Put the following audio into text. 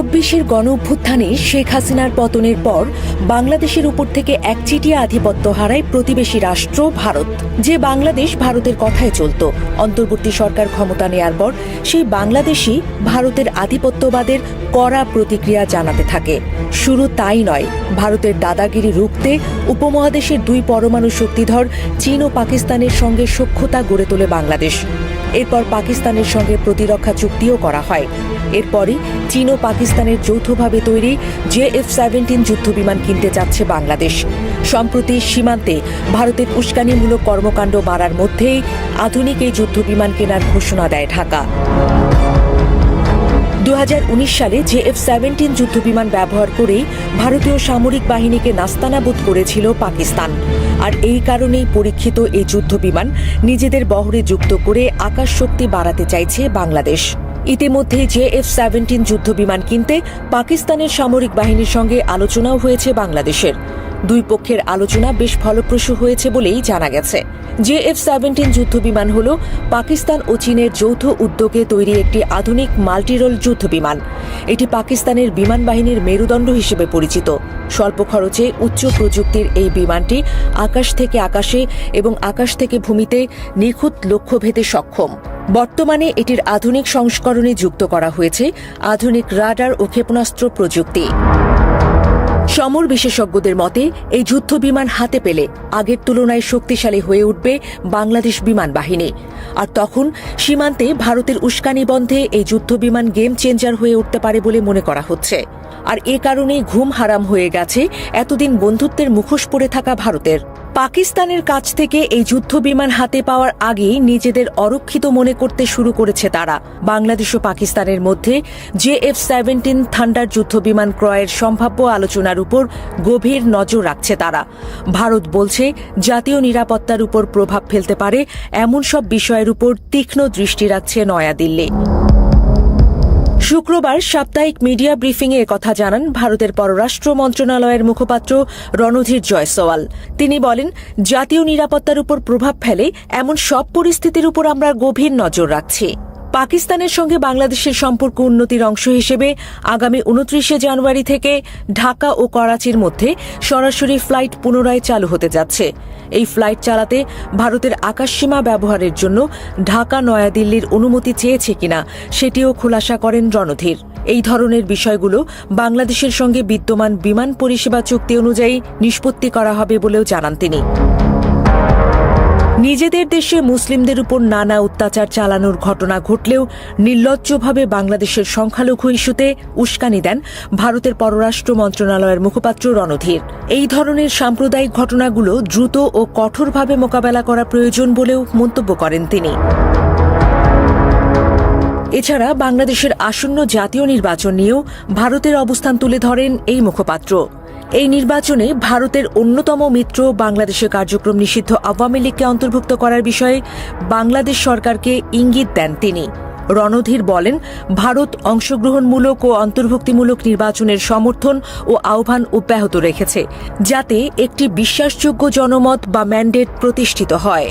চব্বিশের গণ অভ্যুত্থানে শেখ হাসিনার পতনের পর বাংলাদেশের উপর থেকে একচিটিয়া আধিপত্য হারায় প্রতিবেশী রাষ্ট্র ভারত। যে বাংলাদেশ ভারতের কথায় চলত, অন্তর্বর্তী সরকার ক্ষমতা নেয়ার পর সেই বাংলাদেশই ভারতের আধিপত্যবাদের কড়া প্রতিক্রিয়া জানাতে থাকে। শুরু তাই নয়, ভারতের দাদাগিরি রুখতে উপমহাদেশের দুই পরমাণু শক্তিধর চীন ও পাকিস্তানের সঙ্গে সখ্যতা গড়ে তোলে বাংলাদেশ। এরপর পাকিস্তানের সঙ্গে প্রতিরক্ষা চুক্তিও করা হয়। এরপরই চীন ও পাকিস্তানের যৌথভাবে তৈরি জে এফ সেভেন্টিন যুদ্ধবিমান কিনতে যাচ্ছে বাংলাদেশ। সম্প্রতি সীমান্তে ভারতের উস্কানিমূলক কর্মকাণ্ড বাড়ার মধ্যেই আধুনিক এই যুদ্ধবিমান কেনার ঘোষণা দেয় ঢাকা। দু হাজার উনিশ সালে জে এফ সেভেন্টিন যুদ্ধবিমান ব্যবহার করেই ভারতীয় সামরিক বাহিনীকে নাস্তানাবুদ করেছিল পাকিস্তান। আর এই কারণেই পরীক্ষিত এই যুদ্ধবিমান নিজেদের বহরে যুক্ত করে আকাশ শক্তি বাড়াতে চাইছে বাংলাদেশ। ইতিমধ্যে জে এফ সেভেন্টিন যুদ্ধবিমান কিনতে পাকিস্তানের সামরিক বাহিনীর সঙ্গে আলোচনাও হয়েছে বাংলাদেশের। দুই পক্ষের আলোচনা বেশ ফলপ্রসূ হয়েছে বলেই জানা গেছে। জে এফ সেভেন্টিন যুদ্ধবিমান হল পাকিস্তান ও চীনের যৌথ উদ্যোগে তৈরি একটি আধুনিক মাল্টিরোল যুদ্ধবিমান এটি পাকিস্তানের বিমান বাহিনীর মেরুদণ্ড হিসেবে পরিচিত। স্বল্প খরচে উচ্চ প্রযুক্তির এই বিমানটি আকাশ থেকে আকাশে এবং আকাশ থেকে ভূমিতে নিখুঁত লক্ষ্যভেদে সক্ষম। বর্তমানে এটির আধুনিক সংস্করণে যুক্ত করা হয়েছে আধুনিক রাডার ও ক্ষেপণাস্ত্র প্রযুক্তি। সমর বিশেষজ্ঞদের মতে, এই যুদ্ধ বিমান হাতে পেলে আগের তুলনায় শক্তিশালী হয়ে উঠবে বাংলাদেশ বিমান বাহিনী। আর তখন সীমান্তে ভারতের উস্কানি বন্ধে এই যুদ্ধ বিমান গেম চেঞ্জার হয়ে উঠতে পারে বলে মনে করা হচ্ছে। আর এ কারণেই ঘুম হারাম হয়ে গেছে এতদিন বন্ধুত্বের মুখোশ পড়ে থাকা ভারতের। পাকিস্তানের কাছ থেকে এই যুদ্ধ বিমান হাতে পাওয়ার আগেই নিজেদের অরক্ষিত মনে করতে শুরু করেছে তারা। বাংলাদেশ ও পাকিস্তানের মধ্যে জে এফ সেভেন্টিন থান্ডার যুদ্ধ বিমান ক্রয়ের সম্ভাব্য আলোচনার উপর গভীর নজর রাখছে তারা। ভারত বলছে, জাতীয় নিরাপত্তার উপর প্রভাব ফেলতে পারে, এমন সব বিষয়ের উপর তীক্ষ্ণ দৃষ্টি রাখছে নয়াদিল্লি। শুক্রবার সাপ্তাহিক মিডিয়া ব্রিফিংয়ে কথা জানান ভারতের পররাষ্ট্র মন্ত্রণালয়ের মুখপাত্র রণধীর জয়সওয়াল। তিনি বলেন, জাতীয় নিরাপত্তার উপর প্রভাব ফেলে এমন সব পরিস্থিতির উপর আমরা গভীর নজর রাখছি। পাকিস্তানের সঙ্গে বাংলাদেশের সম্পর্ক উন্নতির অংশ হিসেবে আগামী উনত্রিশে জানুয়ারি থেকে ঢাকা ও করাচির মধ্যে সরাসরি ফ্লাইট পুনরায় চালু হতে যাচ্ছে। এই ফ্লাইট চালাতে ভারতের আকাশসীমা ব্যবহারের জন্য ঢাকা, নয়াদিল্লির অনুমতি চেয়েছে কিনা সেটিও খোলাসা করেন রণধীর। এই ধরনের বিষয়গুলো বাংলাদেশের সঙ্গে বিদ্যমান বিমান পরিষেবা চুক্তি অনুযায়ী নিষ্পত্তি করা হবে বলেও জানান তিনি। নিজেদের দেশে মুসলিমদের উপর নানা অত্যাচার চালানোর ঘটনা ঘটলেও নির্লজ্জভাবে বাংলাদেশের সংখ্যালঘু ইস্যুতে উস্কানি দেন ভারতের পররাষ্ট্র মন্ত্রণালয়ের মুখপাত্র রণধীর। এই ধরনের সাম্প্রদায়িক ঘটনাগুলো দ্রুত ও কঠোরভাবে মোকাবেলা করা প্রয়োজন বলেও মন্তব্য করেন তিনি। এছাড়া বাংলাদেশের আসন্ন জাতীয় নির্বাচন নিয়েও ভারতের অবস্থান তুলে ধরেন এই মুখপাত্র। এই নির্বাচনে ভারতের অন্যতম মিত্র বাংলাদেশের কার্যক্রম নিষিদ্ধ আওয়ামী লীগকে অন্তর্ভুক্ত করার বিষয়ে বাংলাদেশ সরকারকে ইঙ্গিত দেন তিনি। রণধীর বলেন, ভারত অংশগ্রহণমূলক ও অন্তর্ভুক্তিমূলক নির্বাচনের সমর্থন ও আহ্বান অব্যাহত রেখেছে, যাতে একটি বিশ্বাসযোগ্য জনমত বা ম্যান্ডেট প্রতিষ্ঠিত হয়।